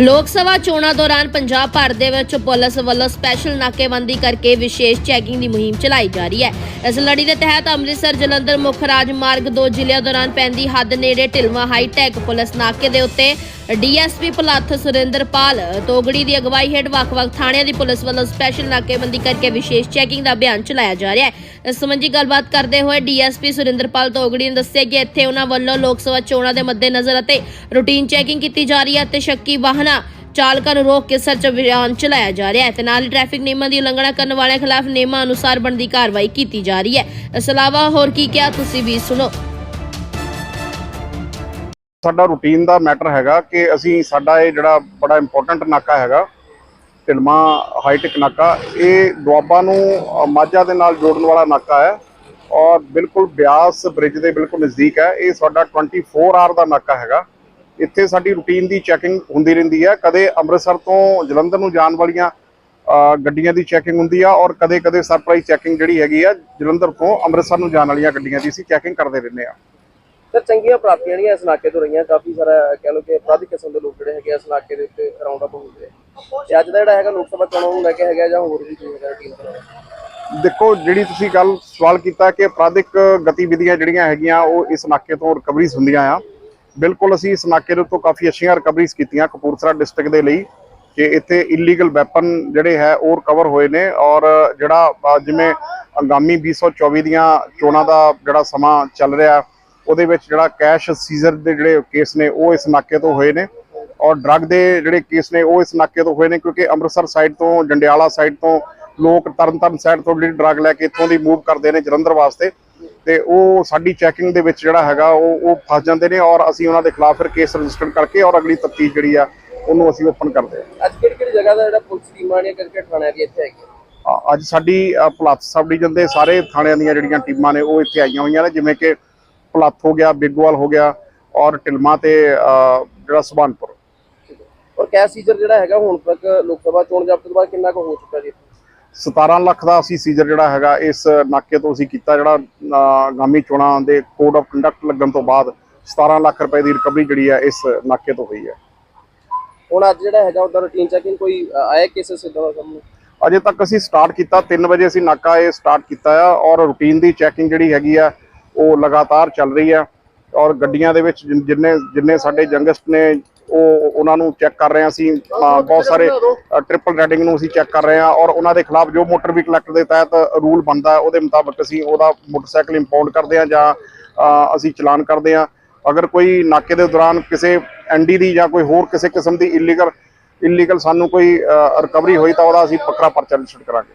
ਲੋਕ ਸਭਾ ਚੋਣਾਂ ਦੌਰਾਨ ਪੰਜਾਬ ਭਰ ਦੇ ਵਿੱਚ ਪੁਲਿਸ ਵੱਲੋਂ ਸਪੈਸ਼ਲ ਨਾਕੇਬੰਦੀ ਕਰਕੇ ਵਿਸ਼ੇਸ਼ ਚੈਕਿੰਗ ਦੀ ਮੁਹਿੰਮ ਚਲਾਈ ਜਾ ਰਹੀ ਹੈ। ਇਸ ਲੜੀ ਦੇ ਤਹਿਤ ਅੰਮ੍ਰਿਤਸਰ, ਜਲੰਧਰ, ਮੁੱਖ ਰਾਜਮਾਰਗ ਦੋ ਜ਼ਿਲ੍ਹਿਆਂ ਦੌਰਾਨ ਪੈਂਦੀ ਹੱਦ ਨੇੜੇ ਢਿਲਵਾ ਹਾਈਟੈਕ ਪੁਲਿਸ ਨਾਕੇ ਦੇ ਉੱਤੇ ਡੀਐਸਪੀ ਪਲੱਥ ਸੁਰਿੰਦਰਪਾਲ, ਤੋਗੜੀ ਦੀ ਅਗਵਾਈ ਹੇਠ ਵੱਖ-ਵੱਖ ਥਾਣਿਆਂ ਦੀ ਪੁਲਿਸ ਵੱਲੋਂ ਸਪੈਸ਼ਲ ਨਾਕੇਬੰਦੀ ਕਰਕੇ ਵਿਸ਼ੇਸ਼ ਚੈਕਿੰਗ ਦਾ ਅਭਿਆਨ ਚਲਾਇਆ ਜਾ ਰਿਹਾ ਹੈ। ਇਸ ਸੰਬੰਧੀ ਗੱਲਬਾਤ ਕਰਦੇ ਹੋਏ ਡੀਐਸਪੀ ਸੁਰਿੰਦਰਪਾਲ ਤੋਗੜੀ ਨੇ ਦੱਸਿਆ ਕਿ ਇੱਥੇ ਉਹਨਾਂ ਵੱਲੋਂ ਲੋਕ ਸਭਾ ਚੋਣਾਂ ਦੇ ਮੱਦੇਨਜ਼ਰ ਅਤੇ ਰੂਟੀਨ ਚੈਕਿੰਗ ਕੀਤੀ ਜਾ ਰਹੀ ਹੈ ਤੇ ਸ਼ੱਕੀ ਵਾਹਨਾਂ ਚਾਲਕਾਂ ਨੂੰ ਰੋਕ ਕੇ ਸਰਚ ਅਭਿਆਨ ਚਲਾਇਆ ਜਾ ਰਿਹਾ ਹੈ ਤੇ ਨਾਲ ਹੀ ਟ੍ਰੈਫਿਕ ਨਿਯਮਾਂ ਦੀ ਉਲੰਘਣਾ ਕਰਨ ਵਾਲਿਆਂ ਖਿਲਾਫ ਨਿਯਮਾਂ ਅਨੁਸਾਰ ਬਣਦੀ ਕਾਰਵਾਈ ਕੀਤੀ ਜਾ ਰਹੀ ਹੈ। ਇਸ ਇਲਾਵਾ ਹੋਰ ਕੀ ਕਿਹਾ ਤੁਸੀਂ ਵੀ ਸੁਣੋ। ਸਾਡਾ ਰੂਟੀਨ ਦਾ ਮੈਟਰ ਹੈਗਾ ਕਿ ਅਸੀਂ ਸਾਡਾ ਇਹ ਜਿਹੜਾ ਬੜਾ ਇੰਪੋਰਟੈਂਟ ਨਾਕਾ ਹੈਗਾ, ਢਿਲਮਾ ਹਾਈਟੈਕ ਨਾਕਾ, ਇਹ ਦੁਆਬਾ ਨੂੰ ਮਾਝਾ ਦੇ ਨਾਲ ਜੋੜਨ ਵਾਲਾ ਨਾਕਾ ਹੈ ਔਰ ਬਿਲਕੁਲ ਬਿਆਸ ਬ੍ਰਿਜ ਦੇ ਬਿਲਕੁਲ ਨਜ਼ਦੀਕ ਹੈ। ਇਹ ਸਾਡਾ 24 ਆਰ ਦਾ ਨਾਕਾ ਹੈਗਾ। ਇੱਥੇ ਸਾਡੀ ਰੂਟੀਨ ਦੀ ਚੈਕਿੰਗ ਹੁੰਦੀ ਰਹਿੰਦੀ ਹੈ। ਕਦੇ ਅੰਮ੍ਰਿਤਸਰ ਤੋਂ ਜਲੰਧਰ ਨੂੰ ਜਾਣ ਵਾਲੀਆਂ ਗੱਡੀਆਂ ਦੀ ਚੈਕਿੰਗ ਹੁੰਦੀ ਆ ਔਰ ਕਦੇ-ਕਦੇ ਸਰਪ੍ਰਾਈਜ਼ ਚੈਕਿੰਗ ਜਿਹੜੀ ਹੈਗੀ ਆ ਜਲੰਧਰ ਤੋਂ ਅੰਮ੍ਰਿਤਸਰ ਨੂੰ ਜਾਣ ਵਾਲੀਆਂ ਗੱਡੀਆਂ ਦੀ ਅਸੀਂ ਚੈਕਿੰਗ ਕਰਦੇ ਰਹਿੰਦੇ ਆ। ਸਰ ਚੰਗੀਆਂ ਪ੍ਰਾਪਤੀਆਂ ਜਿਹੜੀਆਂ ਇਸ ਨਾਕੇ ਤੋਂ ਰਹੀਆਂ, ਕਾਫੀ ਸਾਰਾ ਕਹਿ ਲਓ ਕਿ ਅਪਰਾਧਿਕ ਕਿਸਮ ਦੇ ਲੋਕ ਜਿਹੜੇ ਹੈਗੇ ਇਸ ਇਲਾਕੇ ਦੇ ਉੱਤੇ ਰਾਉਂਡ ਅਪ ਹੁੰਦੇ ਆ। ਤੇ ਅੱਜ ਦਾ ਜਿਹੜਾ ਹੈਗਾ ਲੋਕ ਸਭਾ ਚੋਣਾਂ ਨੂੰ ਲੈ ਕੇ ਹੈਗਾ ਜਾਂ ਹੋਰ ਵੀ ਕੋਈ ਹੈਗਾ ਰੂਟੀਨ ਦੇਖੋ, ਜਿਹੜੀ ਤੁਸੀਂ ਗੱਲ ਸਵਾਲ ਕੀਤਾ ਕਿ ਅਪਰਾਧਿਕ ਗਤੀਵਿਧੀਆਂ ਜਿਹੜੀਆਂ ਹੈਗੀਆਂ, ਉਹ ਇਸ ਨਾਕੇ ਤੋਂ ਰਿਕਵਰੀਜ਼ ਹੁੰਦੀਆਂ ਆ। ਬਿਲਕੁਲ ਅਸੀਂ ਇਸ ਨਾਕੇ ਦੇ ਉੱਤੋਂ ਕਾਫੀ ਅੱਛੀਆਂ ਰਿਕਵਰੀਜ਼ ਕੀਤੀਆਂ ਕਪੂਰਥਲਾ ਡਿਸਟ੍ਰਿਕਟ ਦੇ ਲਈ, ਕਿ ਇੱਥੇ ਇਲੀਗਲ ਵੈਪਨ ਜਿਹੜੇ ਹੈ, ਉਹ ਰਿਕਵਰ ਹੋਏ ਨੇ ਔਰ ਜਿਹੜਾ ਜਿਵੇਂ ਆਗਾਮੀ 2024 ਦੀਆਂ ਚੋਣਾਂ ਦਾ ਜਿਹੜਾ ਸਮਾਂ ਚੱਲ ਰਿਹਾ ਉਹਦੇ ਵਿੱਚ ਜਿਹੜਾ ਕੈਸ਼ ਸੀਜ਼ਰ ਦੇ ਜਿਹੜੇ ਕੇਸ ਨੇ ਉਹ ਇਸ ਨਾਕੇ ਤੋਂ ਹੋਏ ਨੇ ਔਰ ਡਰੱਗ ਦੇ ਜਿਹੜੇ ਕੇਸ ਨੇ ਉਹ ਇਸ ਨਾਕੇ ਤੋਂ ਹੋਏ ਨੇ ਕਿਉਂਕਿ ਅੰਮ੍ਰਿਤਸਰ ਸਾਈਡ ਤੋਂ ਜੰਡਿਆਲਾ ਸਾਈਡ ਤੋਂ ਲੋਕ ਤਰਨਤਾਰਨ ਸਾਈਡ ਤੋਂ ਜਿਹੜੀ ਡਰੱਗ ਲੈ ਕੇ ਇੱਥੋਂ ਦੀ ਮੂਵ ਕਰਦੇ ਨੇ ਜਲੰਧਰ ਵਾਸਤੇ ਤੇ ਉਹ ਸਾਡੀ ਚੈਕਿੰਗ ਦੇ ਵਿੱਚ ਜਿਹੜਾ ਹੈਗਾ ਉਹ ਉਹ ਫਸ ਜਾਂਦੇ ਨੇ ਔਰ ਅਸੀਂ ਉਹਨਾਂ ਦੇ ਖਿਲਾਫ ਫਿਰ ਕੇਸ ਰਜਿਸਟਰ ਕਰਕੇ ਔਰ ਅਗਲੀ ਤਫਤੀਸ਼ ਜਿਹੜੀ ਆ ਉਹਨੂੰ ਅਸੀਂ ਓਪਨ ਕਰਦੇ ਹਾਂ। ਅੱਜ ਕਿਹੜੀ ਕਿਹੜੀ ਜਗ੍ਹਾ ਦਾ ਜਿਹੜਾ ਪੁਲਿਸ ਟੀਮਾਂ ਨੇ ਕਿਹੜੇ ਥਾਣਿਆਂ ਦੀ ਇੱਥੇ ਹੈਗੀ ਅੱਜ ਸਾਡੀ ਭਲੱਥ ਸਬ ਡਿਵੀਜ਼ਨ ਦੇ ਸਾਰੇ ਥਾਣਿਆਂ ਦੀਆਂ ਜਿਹੜੀਆਂ ਟੀਮਾਂ ਨੇ ਉਹ ਇੱਥੇ ਆਈਆਂ ਹੋਈਆਂ ਨੇ ਜਿਵੇਂ ਕਿ ਭਲੱਥ ਹੋ ਗਿਆ ਬਿੱਗਵਾਲ ਹੋ ਗਿਆ ਔਰ ਢਿਲਮਾ ਤੇ ਜਿਹੜਾ ਸੁਭਾਨਪੁਰ। ਔਰ ਕੈਸ਼ ਸੀਜ਼ਰ ਜਿਹੜਾ ਹੈਗਾ ਹੁਣ ਤੱਕ ਲੋਕ ਸਭਾ ਚੋਣ ਜਾਬਤੇ ਤੋਂ ਬਾਅਦ ਕਿੰਨਾ ਕੁ ਹੋ ਚੁੱਕਾ ਜੀ? 17 ਲੱਖ ਦਾ ਅਸੀਂ ਸੀਜ਼ਰ ਜਿਹੜਾ ਹੈਗਾ ਇਸ ਨਾਕੇ ਤੋਂ ਅਸੀਂ ਕੀਤਾ ਜਿਹੜਾ ਅ, ਆਗਾਮੀ ਚੋਣਾਂ ਦੇ ਕੋਡ ਆਫ ਕੰਡਕਟ ਲੱਗਣ ਤੋਂ ਬਾਅਦ 17 ਲੱਖ ਰੁਪਏ ਦੀ ਰਿਕਵਰੀ ਜਿਹੜੀ ਹੈ ਇਸ ਨਾਕੇ ਤੋਂ ਹੋਈ ਹੈ। ਹੁਣ ਅੱਜ ਜਿਹੜਾ ਹੈਗਾ ਉਹਦਾ ਰੂਟੀਨ ਚੈਕਿੰਗ ਕੋਈ ਆਇਆ ਕੇਸਸ ਇਦਾਂ ਦਾ ਸਾਹਮਣੇ ਅਜੇ ਤੱਕ ਅਸੀਂ ਸਟਾਰਟ ਕੀਤਾ 3 ਵਜੇ ਅਸੀਂ ਨਾਕਾ ਇਹ ਸਟਾਰਟ ਕੀਤਾ ਆ ਔਰ ਰੂਟੀਨ ਦੀ ਚੈਕਿੰਗ ਜਿਹੜੀ ਹੈਗੀ ਆ ਉਹ ਲਗਾਤਾਰ ਚੱਲ ਰਹੀ ਹੈ ਔਰ ਗੱਡੀਆਂ ਦੇ ਵਿੱਚ ਜਿੰਨੇ ਜਿੰਨੇ ਸਾਡੇ ਜੰਗਸਟ ਨੇ, ਉਹ ਉਹਨਾਂ ਨੂੰ ਚੈੱਕ ਕਰ ਰਹੇ ਹਾਂ ਅਸੀਂ। ਬਹੁਤ ਸਾਰੇ ਟ੍ਰਿਪਲ ਰੈਡਿੰਗ ਨੂੰ ਅਸੀਂ ਚੈੱਕ ਕਰ ਰਹੇ ਹਾਂ ਔਰ ਉਹਨਾਂ ਦੇ ਖਿਲਾਫ ਜੋ ਮੋਟਰ ਵਹੀਕਲ ਐਕਟ ਦੇ ਤਹਿਤ ਰੂਲ ਬਣਦਾ ਉਹਦੇ ਮੁਤਾਬਕ ਅਸੀਂ ਉਹਦਾ ਮੋਟਰਸਾਈਕਲ ਇੰਪਾਊਂਡ ਕਰਦੇ ਹਾਂ ਜਾਂ ਅਸੀਂ ਚਲਾਨ ਕਰਦੇ ਹਾਂ। ਅਗਰ ਕੋਈ ਨਾਕੇ ਦੇ ਦੌਰਾਨ ਕਿਸੇ ਐਨਡੀ ਦੀ ਜਾਂ ਕੋਈ ਹੋਰ ਕਿਸੇ ਕਿਸਮ ਦੀ ਇਲੀਗਲ ਇਲੀਗਲ ਸਾਨੂੰ ਕੋਈ ਰਿਕਵਰੀ ਹੋਈ ਤਾਂ ਉਹਦਾ ਅਸੀਂ ਵੱਖਰਾ ਪਰਚਾ ਰਜਿਸਟਰ ਕਰਾਂਗੇ।